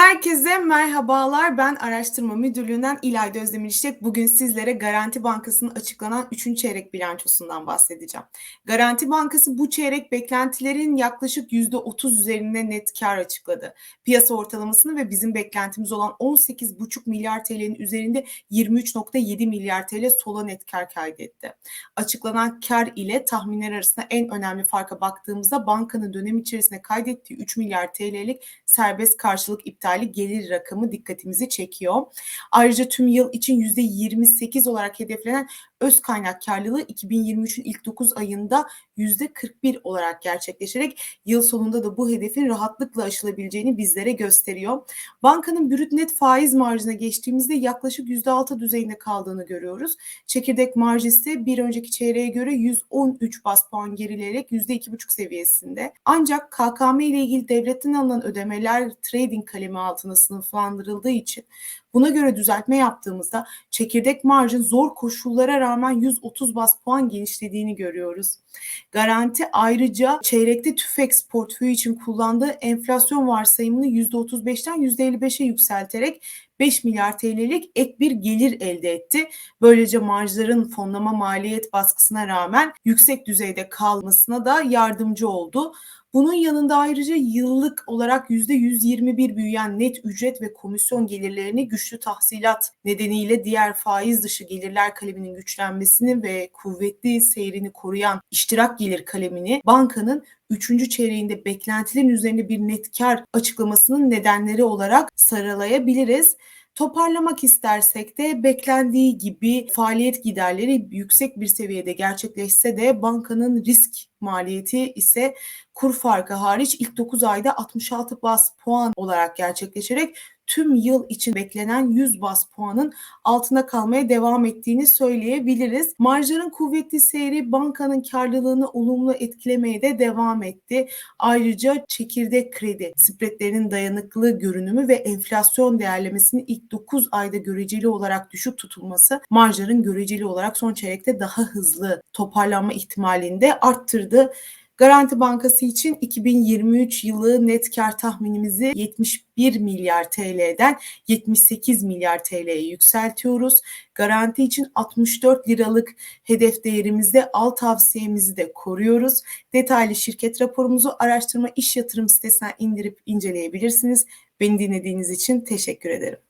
Herkese merhabalar. Ben Araştırma Müdürlüğü'nden İlayda Özdemir İşlek. Bugün sizlere Garanti Bankası'nın açıklanan 3. çeyrek bilançosundan bahsedeceğim. Garanti Bankası bu çeyrek beklentilerin yaklaşık %30 üzerinde net kar açıkladı. Piyasa ortalamasını ve bizim beklentimiz olan 18,5 milyar TL'nin üzerinde 23,7 milyar TL sola net kar kaydetti. Açıklanan kar ile tahminler arasında en önemli farka baktığımızda bankanın dönem içerisinde kaydettiği 3 milyar TL'lik serbest karşılık iptali gelir rakamı dikkatimizi çekiyor. Ayrıca tüm yıl için %28 olarak hedeflenen öz kaynak karlılığı 2023'ün ilk 9 ayında %41 olarak gerçekleşerek yıl sonunda da bu hedefin rahatlıkla aşılabileceğini bizlere gösteriyor. Bankanın brüt net faiz marjına geçtiğimizde yaklaşık %6 düzeyinde kaldığını görüyoruz. Çekirdek marjı ise bir önceki çeyreğe göre 113 bas puan gerileyerek %2,5 seviyesinde. Ancak KKM ile ilgili devletten alınan ödemeler trading kalemi altına sınıflandırıldığı için Buna göre düzeltme yaptığımızda çekirdek marjın zor koşullara rağmen 130 bas puan genişlediğini görüyoruz. Garanti ayrıca çeyrekte TÜFEX portföyü için kullandığı enflasyon varsayımını %35'ten %55'e yükselterek 5 milyar TL'lik ek bir gelir elde etti. Böylece marjların fonlama maliyet baskısına rağmen yüksek düzeyde kalmasına da yardımcı oldu. Bunun yanında ayrıca yıllık olarak %121 büyüyen net ücret ve komisyon gelirlerini güçlü tahsilat nedeniyle diğer faiz dışı gelirler kaleminin güçlenmesini ve kuvvetli seyrini koruyan iştirak gelir kalemini bankanın 3. çeyreğinde beklentilerin üzerinde bir net kar açıklamasının nedenleri olarak sıralayabiliriz. Toparlamak istersek de beklendiği gibi faaliyet giderleri yüksek bir seviyede gerçekleşse de bankanın risk maliyeti ise kur farkı hariç ilk 9 ayda 66 bas puan olarak gerçekleşerek tüm yıl için beklenen 100 bas puanın altına kalmaya devam ettiğini söyleyebiliriz. Marjların kuvvetli seyri bankanın karlılığını olumlu etkilemeye de devam etti. Ayrıca çekirdek kredi spreadlerinin dayanıklı görünümü ve enflasyon değerlemesinin ilk 9 ayda göreceli olarak düşük tutulması marjların göreceli olarak son çeyrekte daha hızlı toparlanma ihtimalini de arttırdı. Garanti Bankası için 2023 yılı net kar tahminimizi 71 milyar TL'den 78 milyar TL'ye yükseltiyoruz. Garanti için 64 liralık hedef değerimizde al tavsiyemizi de koruyoruz. Detaylı şirket raporumuzu araştırma iş yatırım sitesinden indirip inceleyebilirsiniz. Beni dinlediğiniz için teşekkür ederim.